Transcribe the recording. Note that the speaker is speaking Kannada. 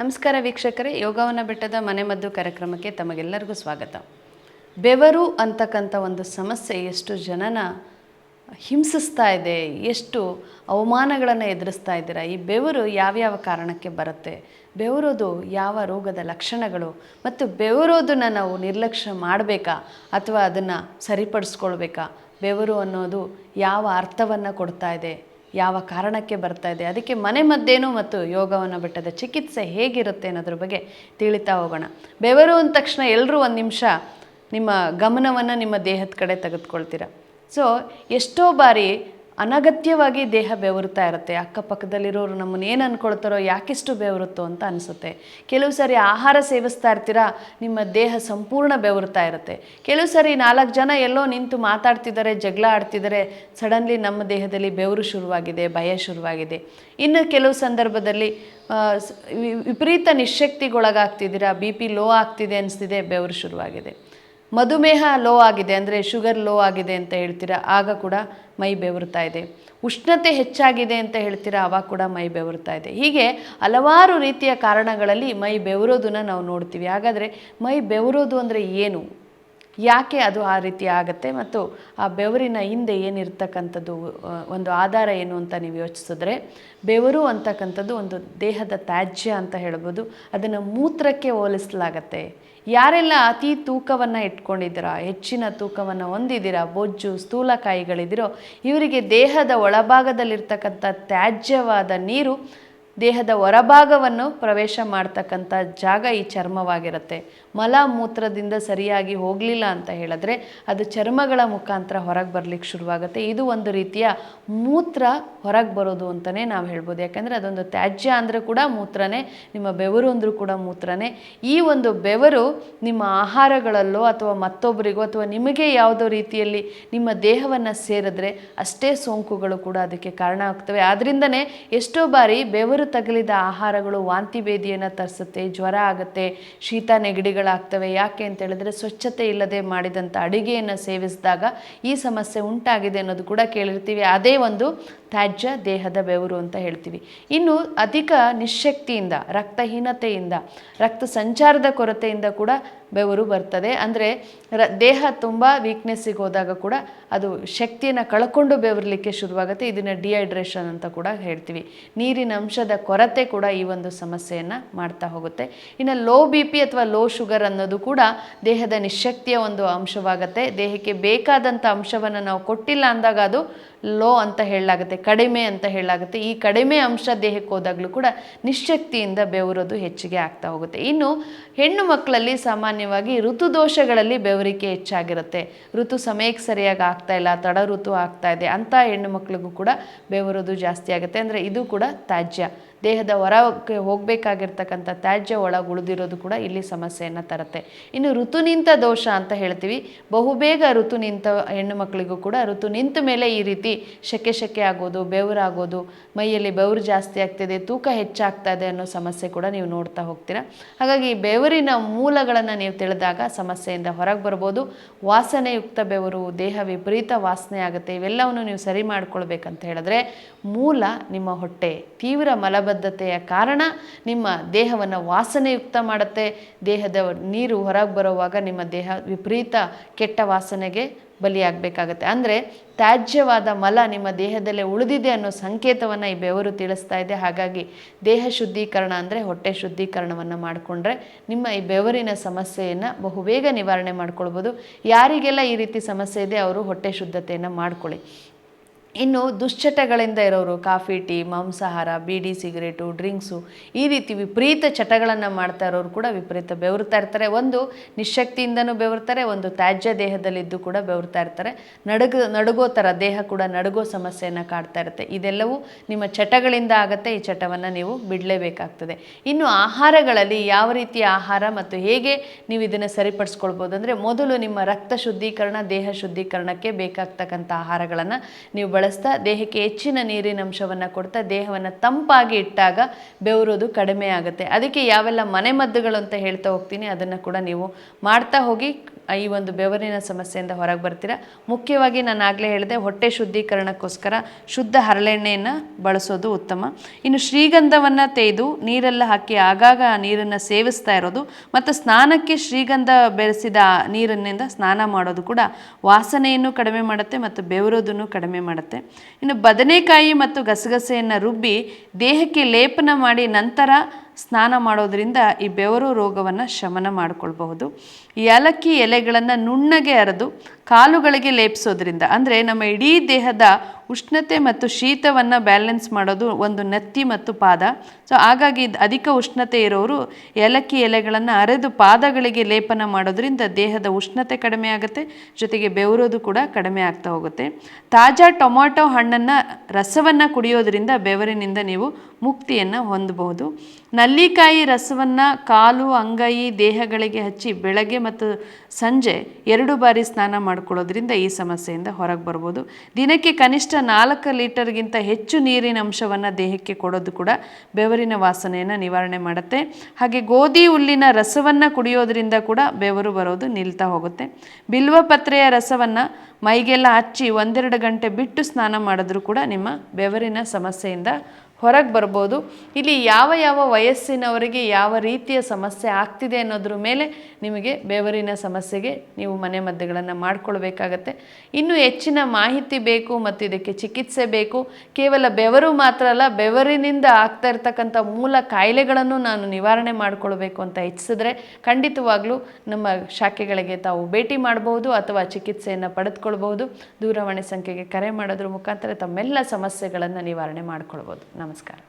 ನಮಸ್ಕಾರ ವೀಕ್ಷಕರೇ, ಯೋಗವನ ಬೆಟ್ಟದ ಮನೆಮದ್ದು ಕಾರ್ಯಕ್ರಮಕ್ಕೆ ತಮಗೆಲ್ಲರಿಗೂ ಸ್ವಾಗತ. ಬೆವರು ಅಂತಕ್ಕಂಥ ಒಂದು ಸಮಸ್ಯೆ ಎಷ್ಟು ಜನನ ಹಿಂಸಿಸ್ತಾ ಇದೆ, ಎಷ್ಟು ಅವಮಾನಗಳನ್ನು ಎದುರಿಸ್ತಾ ಇದ್ದೀರಾ, ಈ ಬೆವರು ಯಾವ್ಯಾವ ಕಾರಣಕ್ಕೆ ಬರುತ್ತೆ, ಬೆವರೋದು ಯಾವ ರೋಗದ ಲಕ್ಷಣಗಳು ಮತ್ತು ಬೆವರೋದನ್ನು ನಾವು ನಿರ್ಲಕ್ಷ್ಯ ಮಾಡಬೇಕಾ ಅಥವಾ ಅದನ್ನು ಸರಿಪಡಿಸ್ಕೊಳ್ಬೇಕಾ, ಬೆವರು ಅನ್ನೋದು ಯಾವ ಅರ್ಥವನ್ನು ಕೊಡ್ತಾ ಇದೆ ಯಾವ ಕಾರಣಕ್ಕೆ ಬರ್ತಾ ಇದೆ? ಅದಕ್ಕೆ ಮನೆ ಮದ್ದೇನು ಮತ್ತು ಯೋಗವನ್ನು ಬಿಟ್ಟದ ಚಿಕಿತ್ಸೆ ಹೇಗಿರುತ್ತೆ ಅನ್ನೋದ್ರ ಬಗ್ಗೆ ತಿಳಿತಾ ಹೋಗೋಣ. ಬೆವರು ಅಂದ ತಕ್ಷಣ ಎಲ್ಲರೂ ಒಂದು ನಿಮಿಷ ನಿಮ್ಮ ಗಮನವನ್ನು ನಿಮ್ಮ ದೇಹದ ಕಡೆ ತೆಗೆದುಕೊಳ್ತೀರ? ಸೊ ಎಷ್ಟೋ ಬಾರಿ ಅನಗತ್ಯವಾಗಿ ದೇಹ ಬೆವರುತ್ತಾ ಇರುತ್ತೆ. ಅಕ್ಕಪಕ್ಕದಲ್ಲಿರೋರು ನಮ್ಮನ್ನು ಏನು ಅಂದ್ಕೊಳ್ತಾರೋ ಯಾಕಿಷ್ಟು ಬೆವರುತ್ತೋ ಅಂತ ಅನಿಸುತ್ತೆ. ಕೆಲವು ಸಾರಿ ಆಹಾರ ಸೇವಿಸ್ತಾ ಇರ್ತೀರಾ, ನಿಮ್ಮ ದೇಹ ಸಂಪೂರ್ಣ ಬೆವರುತ್ತಾ ಇರುತ್ತೆ. ಕೆಲವು ಸಾರಿ ನಾಲ್ಕು ಜನ ಎಲ್ಲೋ ನಿಂತು ಮಾತಾಡ್ತಿದ್ದಾರೆ, ಜಗಳ ಆಡ್ತಿದ್ದಾರೆ, ಸಡನ್ಲಿ ನಮ್ಮ ದೇಹದಲ್ಲಿ ಬೆವರು ಶುರುವಾಗಿದೆ, ಭಯ ಶುರುವಾಗಿದೆ. ಇನ್ನು ಕೆಲವು ಸಂದರ್ಭದಲ್ಲಿ ವಿಪರೀತ ನಿಶಕ್ತಿಗೊಳಗಾಗ್ತಿದ್ದೀರಾ ಬಿ ಪಿ ಲೋ ಆಗ್ತಿದೆ ಅನಿಸ್ತಿದೆ, ಬೆವರು ಶುರುವಾಗಿದೆ. ಮಧುಮೇಹ ಲೋ ಆಗಿದೆ ಅಂದರೆ ಶುಗರ್ ಲೋ ಆಗಿದೆ ಅಂತ ಹೇಳ್ತೀರಾ? ಆಗ ಕೂಡ ಮೈ ಬೆವರ್ತಾ ಇದೆ. ಉಷ್ಣತೆ ಹೆಚ್ಚಾಗಿದೆ ಅಂತ ಹೇಳ್ತೀರಾ? ಆವಾಗ ಕೂಡ ಮೈ ಬೆವರ್ತಾ ಇದೆ. ಹೀಗೆ ಹಲವಾರು ರೀತಿಯ ಕಾರಣಗಳಲ್ಲಿ ಮೈ ಬೆವರೋದನ್ನ ನಾವು ನೋಡ್ತೀವಿ. ಹಾಗಾದರೆ ಮೈ ಬೆವರೋದು ಅಂದರೆ ಏನು? ಯಾಕೆ ಅದು ಆ ರೀತಿ ಆಗುತ್ತೆ ಮತ್ತು ಆ ಬೆವರಿನ ಹಿಂದೆ ಏನಿರ್ತಕ್ಕಂಥದ್ದು ಒಂದು ಆಧಾರ ಏನು ಅಂತ ನೀವು ಯೋಚಿಸಿದ್ರೆ, ಬೆವರು ಅಂತಕ್ಕಂಥದ್ದು ಒಂದು ದೇಹದ ತ್ಯಾಜ್ಯ ಅಂತ ಹೇಳ್ಬೋದು. ಅದನ್ನು ಮೂತ್ರಕ್ಕೆ ಹೋಲಿಸಲಾಗತ್ತೆ. ಯಾರೆಲ್ಲ ಅತಿ ತೂಕವನ್ನು ಇಟ್ಕೊಂಡಿದ್ದೀರಾ, ಹೆಚ್ಚಿನ ತೂಕವನ್ನು ಹೊಂದಿದ್ದೀರಾ, ಬೊಜ್ಜು ಸ್ಥೂಲಕಾಯಿಗಳಿದ್ದೀರೋ ಇವರಿಗೆ ದೇಹದ ಒಳಭಾಗದಲ್ಲಿರ್ತಕ್ಕಂಥ ತ್ಯಾಜ್ಯವಾದ ನೀರು ದೇಹದ ಹೊರಭಾಗವನ್ನು ಪ್ರವೇಶ ಮಾಡ್ತಕ್ಕಂಥ ಜಾಗ ಈ ಚರ್ಮವಾಗಿರುತ್ತೆ. ಮಲ ಮೂತ್ರದಿಂದ ಸರಿಯಾಗಿ ಹೋಗಲಿಲ್ಲ ಅಂತ ಹೇಳಿದ್ರೆ ಅದು ಚರ್ಮಗಳ ಮುಖಾಂತರ ಹೊರಗೆ ಬರಲಿಕ್ಕೆ ಶುರುವಾಗುತ್ತೆ. ಇದು ಒಂದು ರೀತಿಯ ಮೂತ್ರ ಹೊರಗೆ ಬರೋದು ಅಂತಲೇ ನಾವು ಹೇಳ್ಬೋದು. ಯಾಕಂದರೆ ಅದೊಂದು ತ್ಯಾಜ್ಯ ಅಂದರೆ ಕೂಡ ಮೂತ್ರನೇ, ನಿಮ್ಮ ಬೆವರು ಅಂದರೂ ಕೂಡ ಮೂತ್ರನೇ. ಈ ಒಂದು ಬೆವರು ನಿಮ್ಮ ಆಹಾರಗಳಲ್ಲೋ ಅಥವಾ ಮತ್ತೊಬ್ಬರಿಗೋ ಅಥವಾ ನಿಮಗೆ ಯಾವುದೋ ರೀತಿಯಲ್ಲಿ ನಿಮ್ಮ ದೇಹವನ್ನು ಸೇರಿದ್ರೆ ಅಷ್ಟೇ ಸೋಂಕುಗಳು ಕೂಡ ಅದಕ್ಕೆ ಕಾರಣ ಆಗ್ತವೆ. ಆದ್ದರಿಂದನೇ ಎಷ್ಟೋ ಬಾರಿ ಬೆವರು ತಗಲಿದ ಆಹಾರಗಳು ವಾಂತಿ ಭೇದಿಯನ್ನು ತರಿಸುತ್ತೆ, ಜ್ವರ ಆಗುತ್ತೆ, ಶೀತ ನೆಗಡಿಗಳಾಗ್ತವೆ. ಯಾಕೆ ಅಂತ ಹೇಳಿದ್ರೆ ಸ್ವಚ್ಛತೆ ಇಲ್ಲದೆ ಮಾಡಿದಂಥ ಅಡುಗೆಯನ್ನು ಸೇವಿಸಿದಾಗ ಈ ಸಮಸ್ಯೆ ಉಂಟಾಗಿದೆ ಅನ್ನೋದು ಕೂಡ ಕೇಳಿರ್ತೀವಿ. ಅದೇ ಒಂದು ತ್ಯಾಜ್ಯ ದೇಹದ ಬೆವರು ಅಂತ ಹೇಳ್ತೀವಿ. ಇನ್ನು ಅಧಿಕ ನಿಶಕ್ತಿಯಿಂದ, ರಕ್ತಹೀನತೆಯಿಂದ, ರಕ್ತ ಸಂಚಾರದ ಕೊರತೆಯಿಂದ ಕೂಡ ಬೆವರು ಬರ್ತದೆ. ಅಂದರೆ ರ, ದೇಹ ತುಂಬ ವೀಕ್ನೆಸ್ಸಿಗೆ ಹೋದಾಗ ಕೂಡ ಅದು ಶಕ್ತಿಯನ್ನು ಕಳ್ಕೊಂಡು ಬೆವರಲಿಕ್ಕೆ ಶುರುವಾಗುತ್ತೆ. ಇದನ್ನು ಡಿಹೈಡ್ರೇಷನ್ ಅಂತ ಕೂಡ ಹೇಳ್ತೀವಿ. ನೀರಿನ ಅಂಶದ ಕೊರತೆ ಕೂಡ ಈ ಒಂದು ಸಮಸ್ಯೆಯನ್ನು ಮಾಡ್ತಾ ಹೋಗುತ್ತೆ. ಇನ್ನು ಲೋ ಬಿ ಪಿ ಅಥವಾ ಲೋ ಶುಗರ್ ಅನ್ನೋದು ಕೂಡ ದೇಹದ ನಿಶಕ್ತಿಯ ಒಂದು ಅಂಶವಾಗುತ್ತೆ. ದೇಹಕ್ಕೆ ಬೇಕಾದಂಥ ಅಂಶವನ್ನು ನಾವು ಕೊಟ್ಟಿಲ್ಲ ಅಂದಾಗ ಅದು ಲೋ ಅಂತ ಹೇಳಲಾಗುತ್ತೆ, ಕಡಿಮೆ ಅಂತ ಹೇಳಲಾಗುತ್ತೆ. ಈ ಕಡಿಮೆ ಅಂಶ ದೇಹಕ್ಕೆ ಹೋದಾಗಲೂ ಕೂಡ ನಿಶ್ಶಕ್ತಿಯಿಂದ ಬೆವರೋದು ಹೆಚ್ಚಿಗೆ ಆಗ್ತಾ ಹೋಗುತ್ತೆ. ಇನ್ನು ಹೆಣ್ಣು ಮಕ್ಕಳಲ್ಲಿ ಸಾಮಾನ್ಯವಾಗಿ ಋತುದೋಷಗಳಲ್ಲಿ ಬೆವರಿಕೆ ಹೆಚ್ಚಾಗಿರುತ್ತೆ. ಋತು ಸಮಯಕ್ಕೆ ಸರಿಯಾಗಿ ಆಗ್ತಾ ಇಲ್ಲ, ತಡ ಋತು ಆಗ್ತಾ ಇದೆ, ಅಂಥ ಹೆಣ್ಣು ಮಕ್ಕಳಿಗೂ ಕೂಡ ಬೆವರೋದು ಜಾಸ್ತಿ ಆಗುತ್ತೆ. ಅಂದರೆ ಇದು ಕೂಡ ತ್ಯಾಜ್ಯ. ದೇಹದ ಹೊರಕ್ಕೆ ಹೋಗಬೇಕಾಗಿರ್ತಕ್ಕಂಥ ತ್ಯಾಜ್ಯ ಒಳಗೆ ಉಳಿದಿರೋದು ಕೂಡ ಇಲ್ಲಿ ಸಮಸ್ಯೆಯನ್ನು ತರುತ್ತೆ. ಇನ್ನು ಋತು ನಿಂತ ದೋಷ ಅಂತ ಹೇಳ್ತೀವಿ. ಬಹುಬೇಗ ಋತು ನಿಂತ ಹೆಣ್ಣು ಮಕ್ಕಳಿಗೂ ಕೂಡ ಋತು ನಿಂತ ಮೇಲೆ ಈ ರೀತಿ ಶೆಕೆ ಶೆಕೆ ಆಗೋದು ಬೆವರಾಗೋದು ಮೈಯಲ್ಲಿ ಬೆವರು ಜಾಸ್ತಿ ಆಗ್ತಿದೆ, ತೂಕ ಹೆಚ್ಚಾಗ್ತಾ ಇದೆ ಅನ್ನೋ ಸಮಸ್ಯೆ ಕೂಡ ನೀವು ನೋಡ್ತಾ ಹೋಗ್ತೀರಾ. ಹಾಗಾಗಿ ಬೆವರಿನ ಮೂಲಗಳನ್ನು ನೀವು ತಿಳಿದಾಗ ಸಮಸ್ಯೆಯಿಂದ ಹೊರಗೆ ಬರ್ಬೋದು. ವಾಸನೆಯುಕ್ತ ಬೆವರು, ದೇಹ ವಿಪರೀತ ವಾಸನೆ ಆಗುತ್ತೆ. ಇವೆಲ್ಲವನ್ನು ನೀವು ಸರಿ ಮಾಡ್ಕೊಳ್ಬೇಕಂತ ಹೇಳಿದ್ರೆ ಮೂಲ ನಿಮ್ಮ ಹೊಟ್ಟೆ, ತೀವ್ರ ಮಲಬದ್ಧತೆಯ ಕಾರಣ ನಿಮ್ಮ ದೇಹವನ್ನು ವಾಸನೆಯುಕ್ತ ಮಾಡುತ್ತೆ. ದೇಹದ ನೀರು ಹೊರಗೆ ಬರುವಾಗ ನಿಮ್ಮ ದೇಹ ವಿಪರೀತ ಕೆಟ್ಟ ವಾಸನೆಗೆ ಬಲಿಯಾಗಬೇಕಾಗತ್ತೆ. ಅಂದರೆ ತ್ಯಾಜ್ಯವಾದ ಮಲ ನಿಮ್ಮ ದೇಹದಲ್ಲೇ ಉಳಿದಿದೆ ಅನ್ನೋ ಸಂಕೇತವನ್ನು ಈ ಬೆವರು ತಿಳಿಸ್ತಾ ಇದೆ. ಹಾಗಾಗಿ ದೇಹ ಶುದ್ಧೀಕರಣ ಅಂದರೆ ಹೊಟ್ಟೆ ಶುದ್ಧೀಕರಣವನ್ನು ಮಾಡಿಕೊಂಡ್ರೆ ನಿಮ್ಮ ಈ ಬೆವರಿನ ಸಮಸ್ಯೆಯನ್ನು ಬಹುಬೇಗ ನಿವಾರಣೆ ಮಾಡ್ಕೊಳ್ಬೋದು. ಯಾರಿಗೆಲ್ಲ ಈ ರೀತಿ ಸಮಸ್ಯೆ ಇದೆ, ಅವರು ಹೊಟ್ಟೆ ಶುದ್ಧತೆಯನ್ನು ಮಾಡ್ಕೊಳ್ಳಿ. ಇನ್ನು ದುಶ್ಚಟಗಳಿಂದ ಇರೋರು, ಕಾಫಿ, ಟೀ, ಮಾಂಸಾಹಾರ, ಬೀಡಿ, ಸಿಗರೇಟು, ಡ್ರಿಂಕ್ಸು, ಈ ರೀತಿ ವಿಪರೀತ ಚಟಗಳನ್ನು ಮಾಡ್ತಾ ಇರೋರು ಕೂಡ ವಿಪರೀತ ಬೆವರ್ತಾ ಇರ್ತಾರೆ. ಒಂದು ನಿಶಕ್ತಿಯಿಂದನೂ ಬೆವರ್ತಾರೆ, ಒಂದು ತ್ಯಾಜ್ಯ ದೇಹದಲ್ಲಿದ್ದು ಕೂಡ ಬೆವರ್ತಾ ಇರ್ತಾರೆ. ನಡುಗ, ನಡುಗೋ ಥರ ದೇಹ ಕೂಡ ನಡುಗೋ ಸಮಸ್ಯೆಯನ್ನು ಕಾಡ್ತಾ ಇರುತ್ತೆ. ಇದೆಲ್ಲವೂ ನಿಮ್ಮ ಚಟಗಳಿಂದ ಆಗುತ್ತೆ, ಈ ಚಟವನ್ನು ನೀವು ಬಿಡಲೇಬೇಕಾಗ್ತದೆ. ಇನ್ನು ಆಹಾರಗಳಲ್ಲಿ ಯಾವ ರೀತಿಯ ಆಹಾರ ಮತ್ತು ಹೇಗೆ ನೀವು ಇದನ್ನು ಸರಿಪಡಿಸ್ಕೊಳ್ಬೋದು? ಅಂದರೆ ಮೊದಲು ನಿಮ್ಮ ರಕ್ತ ಶುದ್ಧೀಕರಣ, ದೇಹ ಶುದ್ಧೀಕರಣಕ್ಕೆ ಬೇಕಾಗ್ತಕ್ಕಂಥ ಆಹಾರಗಳನ್ನು ನೀವು ಬಳಸ್ತಾ ದೇಹಕ್ಕೆ ಹೆಚ್ಚಿನ ನೀರಿನ ಅಂಶವನ್ನು ಕೊಡ್ತಾ ದೇಹವನ್ನು ತಂಪಾಗಿ ಇಟ್ಟಾಗ ಬೆವರೋದು ಕಡಿಮೆ ಆಗುತ್ತೆ. ಅದಕ್ಕೆ ಯಾವೆಲ್ಲ ಮನೆಮದ್ದುಗಳು ಅಂತ ಹೇಳ್ತಾ ಹೋಗ್ತೀನಿ, ಅದನ್ನು ಕೂಡ ನೀವು ಮಾಡ್ತಾ ಹೋಗಿ ಈ ಒಂದು ಬೆವರಿನ ಸಮಸ್ಯೆಯಿಂದ ಹೊರಗೆ ಬರ್ತೀರಾ? ಮುಖ್ಯವಾಗಿ ನಾನು ಆಗಲೇ ಹೇಳಿದೆ, ಹೊಟ್ಟೆ ಶುದ್ಧೀಕರಣಕ್ಕೋಸ್ಕರ ಶುದ್ಧ ಹರಳೆಣ್ಣೆಯನ್ನು ಬಳಸೋದು ಉತ್ತಮ. ಇನ್ನು ಶ್ರೀಗಂಧವನ್ನು ತೆಗೆದು ನೀರೆಲ್ಲ ಹಾಕಿ ಆಗಾಗ ಆ ನೀರನ್ನು ಸೇವಿಸ್ತಾ ಇರೋದು, ಮತ್ತು ಸ್ನಾನಕ್ಕೆ ಶ್ರೀಗಂಧ ಬೆರೆಸಿದ ನೀರನ್ನಿಂದ ಸ್ನಾನ ಮಾಡೋದು ಕೂಡ ವಾಸನೆಯನ್ನು ಕಡಿಮೆ ಮಾಡುತ್ತೆ ಮತ್ತು ಬೆವರೋದನ್ನು ಕಡಿಮೆ ಮಾಡುತ್ತೆ. ಇನ್ನು ಬದನೆಕಾಯಿ ಮತ್ತು ಗಸಗಸೆಯನ್ನು ರುಬ್ಬಿ ದೇಹಕ್ಕೆ ಲೇಪನ ಮಾಡಿ ನಂತರ ಸ್ನಾನ ಮಾಡೋದರಿಂದ ಈ ಬೆವರು ರೋಗವನ್ನು ಶಮನ ಮಾಡಿಕೊಳ್ಬಹುದು. ಏಲಕ್ಕಿ ಎಲೆಗಳನ್ನು ನುಣ್ಣಗೆ ಅರೆದು ಕಾಲುಗಳಿಗೆ ಲೇಪಿಸೋದ್ರಿಂದ, ಅಂದರೆ ನಮ್ಮ ಇಡೀ ದೇಹದ ಉಷ್ಣತೆ ಮತ್ತು ಶೀತವನ್ನು ಬ್ಯಾಲೆನ್ಸ್ ಮಾಡೋದು ಒಂದು ನೆತ್ತಿ ಮತ್ತು ಪಾದ. ಸೊ ಹಾಗಾಗಿ ಅಧಿಕ ಉಷ್ಣತೆ ಇರೋರು ಏಲಕ್ಕಿ ಎಲೆಗಳನ್ನು ಅರೆದು ಪಾದಗಳಿಗೆ ಲೇಪನ ಮಾಡೋದ್ರಿಂದ ದೇಹದ ಉಷ್ಣತೆ ಕಡಿಮೆ ಆಗುತ್ತೆ, ಜೊತೆಗೆ ಬೆವರೋದು ಕೂಡ ಕಡಿಮೆ ಆಗ್ತಾ ಹೋಗುತ್ತೆ. ತಾಜಾ ಟೊಮಾಟೊ ಹಣ್ಣನ್ನು ರಸವನ್ನು ಕುಡಿಯೋದ್ರಿಂದ ಬೆವರಿನಿಂದ ನೀವು ಮುಕ್ತಿಯನ್ನು ಹೊಂದಬಹುದು. ನಲ್ಲಿಕಾಯಿ ರಸವನ್ನು ಕಾಲು ಅಂಗೈ ದೇಹಗಳಿಗೆ ಹಚ್ಚಿ ಬೆಳಗ್ಗೆ ಮತ್ತು ಸಂಜೆ ಎರಡು ಬಾರಿ ಸ್ನಾನ ಮಾಡ್ಕೊಳ್ಳೋದ್ರಿಂದ ಈ ಸಮಸ್ಯೆಯಿಂದ ಹೊರಗೆ ಬರ್ಬೋದು. ದಿನಕ್ಕೆ ಕನಿಷ್ಠ ನಾಲ್ಕು ಲೀಟರ್ಗಿಂತ ಹೆಚ್ಚು ನೀರಿನ ಅಂಶವನ್ನು ದೇಹಕ್ಕೆ ಕೊಡೋದು ಕೂಡ ಬೆವರಿನ ವಾಸನೆಯನ್ನು ನಿವಾರಣೆ ಮಾಡುತ್ತೆ. ಹಾಗೆ ಗೋಧಿ ಹುಲ್ಲಿನ ರಸವನ್ನು ಕುಡಿಯೋದ್ರಿಂದ ಕೂಡ ಬೆವರು ಬರೋದು ನಿಲ್ತಾ ಹೋಗುತ್ತೆ. ಬಿಲ್ವಪತ್ರೆಯ ರಸವನ್ನು ಮೈಗೆಲ್ಲ ಹಚ್ಚಿ ಒಂದೆರಡು ಗಂಟೆ ಬಿಟ್ಟು ಸ್ನಾನ ಮಾಡಿದ್ರೂ ಕೂಡ ನಿಮ್ಮ ಬೆವರಿನ ಸಮಸ್ಯೆಯಿಂದ ಹೊರಗೆ ಬರ್ಬೋದು. ಇಲ್ಲಿ ಯಾವ ಯಾವ ವಯಸ್ಸಿನವರಿಗೆ ಯಾವ ರೀತಿಯ ಸಮಸ್ಯೆ ಆಗ್ತಿದೆ ಅನ್ನೋದ್ರ ಮೇಲೆ ನಿಮಗೆ ಬೆವರಿನ ಸಮಸ್ಯೆಗೆ ನೀವು ಮನೆ ಮದ್ದುಗಳನ್ನು ಮಾಡ್ಕೊಳ್ಬೇಕಾಗತ್ತೆ. ಇನ್ನು ಹೆಚ್ಚಿನ ಮಾಹಿತಿ ಬೇಕು ಮತ್ತು ಇದಕ್ಕೆ ಚಿಕಿತ್ಸೆ ಬೇಕು. ಕೇವಲ ಬೆವರು ಮಾತ್ರ ಅಲ್ಲ, ಬೆವರಿನಿಂದ ಆಗ್ತಾ ಇರ್ತಕ್ಕಂಥ ಮೂಲ ಕಾಯಿಲೆಗಳನ್ನು ನಾನು ನಿವಾರಣೆ ಮಾಡಿಕೊಳ್ಬೇಕು ಅಂತ ಹೆಚ್ಚಿಸಿದ್ರೆ ಖಂಡಿತವಾಗ್ಲೂ ನಮ್ಮ ಶಾಖೆಗಳಿಗೆ ತಾವು ಭೇಟಿ ಮಾಡಬಹುದು ಅಥವಾ ಚಿಕಿತ್ಸೆಯನ್ನು ಪಡೆದುಕೊಳ್ಬಹುದು ದೂರವಾಣಿ ಸಂಖ್ಯೆಗೆ ಕರೆ ಮಾಡೋದ್ರ ಮುಖಾಂತರ ತಮ್ಮೆಲ್ಲ ಸಮಸ್ಯೆಗಳನ್ನು ನಿವಾರಣೆ ಮಾಡ್ಕೊಳ್ಬೋದು. ನಮಸ್ಕಾರ